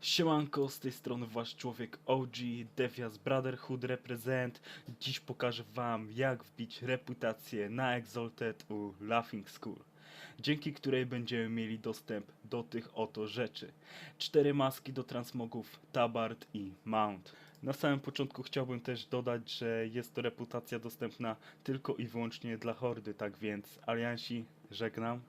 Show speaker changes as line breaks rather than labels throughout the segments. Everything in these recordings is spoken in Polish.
Siemanko, z tej strony wasz człowiek OG, Devias Brotherhood Represent. Dziś pokażę wam jak wbić reputację na Exalted u Laughing School, dzięki której będziemy mieli dostęp do tych oto rzeczy. Cztery maski do transmogów, Tabard i Mount. Na samym początku chciałbym też dodać, że jest to reputacja dostępna tylko i wyłącznie dla hordy, tak więc aliansi żegnam.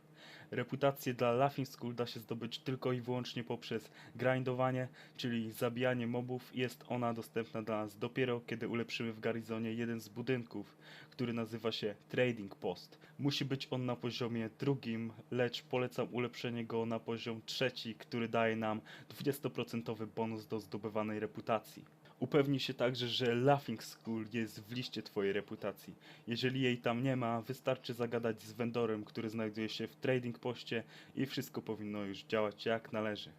Reputację dla Laughing School da się zdobyć tylko i wyłącznie poprzez grindowanie, czyli zabijanie mobów. Jest ona dostępna dla nas dopiero kiedy ulepszymy w Garizonie jeden z budynków, który nazywa się Trading Post. Musi być on na poziomie drugim, lecz polecam ulepszenie go na poziom trzeci, który daje nam 20% bonus do zdobywanej reputacji. Upewnij się także, że Laughing School jest w liście Twojej reputacji. Jeżeli jej tam nie ma, wystarczy zagadać z vendorem, który znajduje się w trading poście i wszystko powinno już działać jak należy.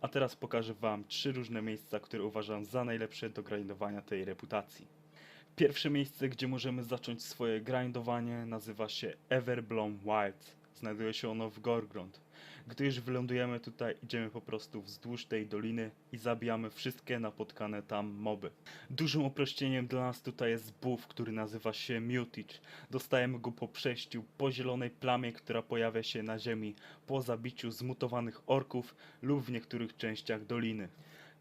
A teraz pokażę Wam trzy różne miejsca, które uważam za najlepsze do grindowania tej reputacji. Pierwsze miejsce, gdzie możemy zacząć swoje grindowanie, nazywa się Everblom Wilds. Znajduje się ono w Gorgrond. Gdy już wylądujemy tutaj, idziemy po prostu wzdłuż tej doliny i zabijamy wszystkie napotkane tam moby. Dużym uproszczeniem dla nas tutaj jest buff, który nazywa się Mutage. Dostajemy go po przejściu po zielonej plamie, która pojawia się na ziemi po zabiciu zmutowanych orków lub w niektórych częściach doliny.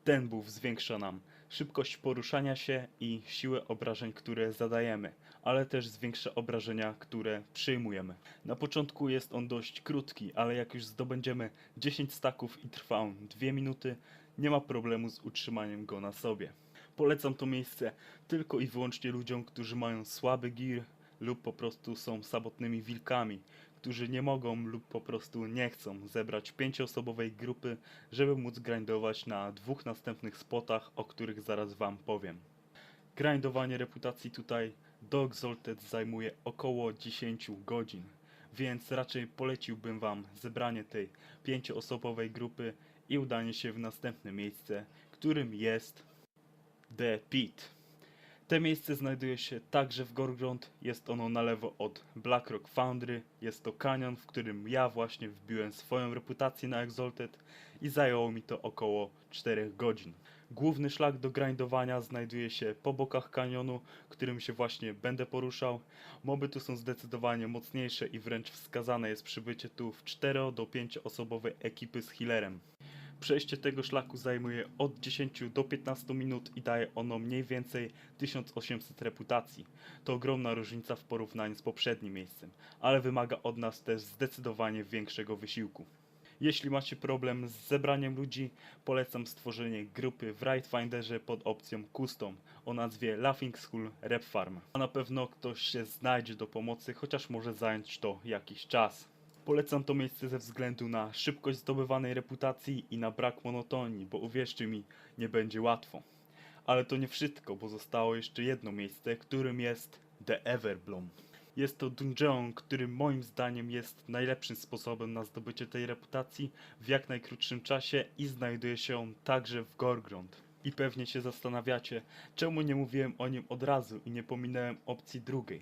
Ten buff zwiększa nam szybkość poruszania się i siłę obrażeń, które zadajemy, ale też zwiększa obrażenia, które przyjmujemy. Na początku jest on dość krótki, ale jak już zdobędziemy 10 staków i trwa on 2 minuty, nie ma problemu z utrzymaniem go na sobie. Polecam to miejsce tylko i wyłącznie ludziom, którzy mają słaby gear lub po prostu są samotnymi wilkami, którzy nie mogą lub po prostu nie chcą zebrać pięcioosobowej grupy, żeby móc grindować na dwóch następnych spotach, o których zaraz wam powiem. Grindowanie reputacji tutaj do Exalted zajmuje około 10 godzin, więc raczej poleciłbym wam zebranie tej pięcioosobowej grupy i udanie się w następne miejsce, którym jest The Pit. To miejsce znajduje się także w Gorgrond. Jest ono na lewo od Blackrock Foundry. Jest to kanion, w którym ja właśnie wbiłem swoją reputację na Exalted i zajęło mi to około 4 godzin. Główny szlak do grindowania znajduje się po bokach kanionu, którym się właśnie będę poruszał. Moby tu są zdecydowanie mocniejsze i wręcz wskazane jest przybycie tu w 4 do 5 osobowej ekipy z healerem. Przejście tego szlaku zajmuje od 10 do 15 minut i daje ono mniej więcej 1800 reputacji. To ogromna różnica w porównaniu z poprzednim miejscem, ale wymaga od nas też zdecydowanie większego wysiłku. Jeśli macie problem z zebraniem ludzi, polecam stworzenie grupy w Rightfinderze pod opcją Custom o nazwie Laughing School Rep Farm. A na pewno ktoś się znajdzie do pomocy, chociaż może zająć to jakiś czas. Polecam to miejsce ze względu na szybkość zdobywanej reputacji i na brak monotonii, bo uwierzcie mi, nie będzie łatwo. Ale to nie wszystko, bo zostało jeszcze jedno miejsce, którym jest The Everblom. Jest to dungeon, który moim zdaniem jest najlepszym sposobem na zdobycie tej reputacji w jak najkrótszym czasie i znajduje się on także w Gorgrond. I pewnie się zastanawiacie, czemu nie mówiłem o nim od razu i nie pominąłem opcji drugiej.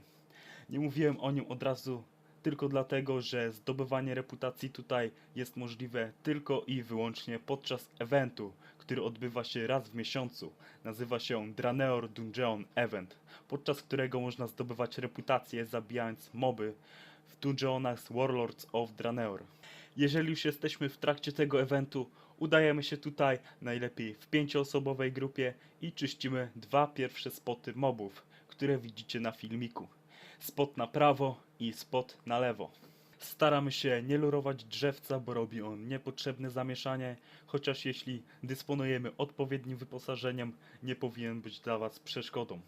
Nie mówiłem o nim od razu tylko dlatego, że zdobywanie reputacji tutaj jest możliwe tylko i wyłącznie podczas eventu, który odbywa się raz w miesiącu. Nazywa się Draneor Dungeon Event, podczas którego można zdobywać reputację zabijając moby w dungeonach z Warlords of Draneor. Jeżeli już jesteśmy w trakcie tego eventu, udajemy się tutaj najlepiej w pięcioosobowej grupie i czyścimy dwa pierwsze spoty mobów, które widzicie na filmiku spot na prawo i spot na lewo. Staramy się nie lurować drzewca, bo robi on niepotrzebne zamieszanie, chociaż jeśli dysponujemy odpowiednim wyposażeniem, nie powinien być dla Was przeszkodą.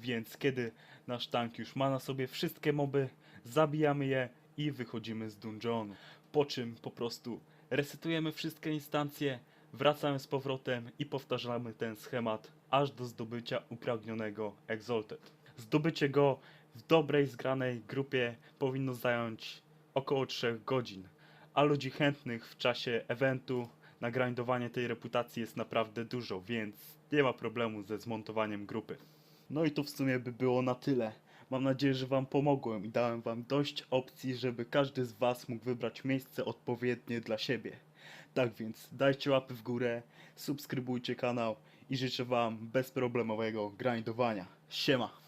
Więc kiedy nasz tank już ma na sobie wszystkie moby, zabijamy je i wychodzimy z dungeonu. Po czym po prostu resetujemy wszystkie instancje, wracamy z powrotem i powtarzamy ten schemat aż do zdobycia upragnionego Exalted. Zdobycie go w dobrej, zgranej grupie powinno zająć około 3 godzin, a ludzi chętnych w czasie eventu na grindowanie tej reputacji jest naprawdę dużo, więc nie ma problemu ze zmontowaniem grupy. No i to w sumie by było na tyle. Mam nadzieję, że Wam pomogłem i dałem Wam dość opcji, żeby każdy z Was mógł wybrać miejsce odpowiednie dla siebie. Tak więc dajcie łapy w górę, subskrybujcie kanał i życzę wam bezproblemowego grindowania. Siema!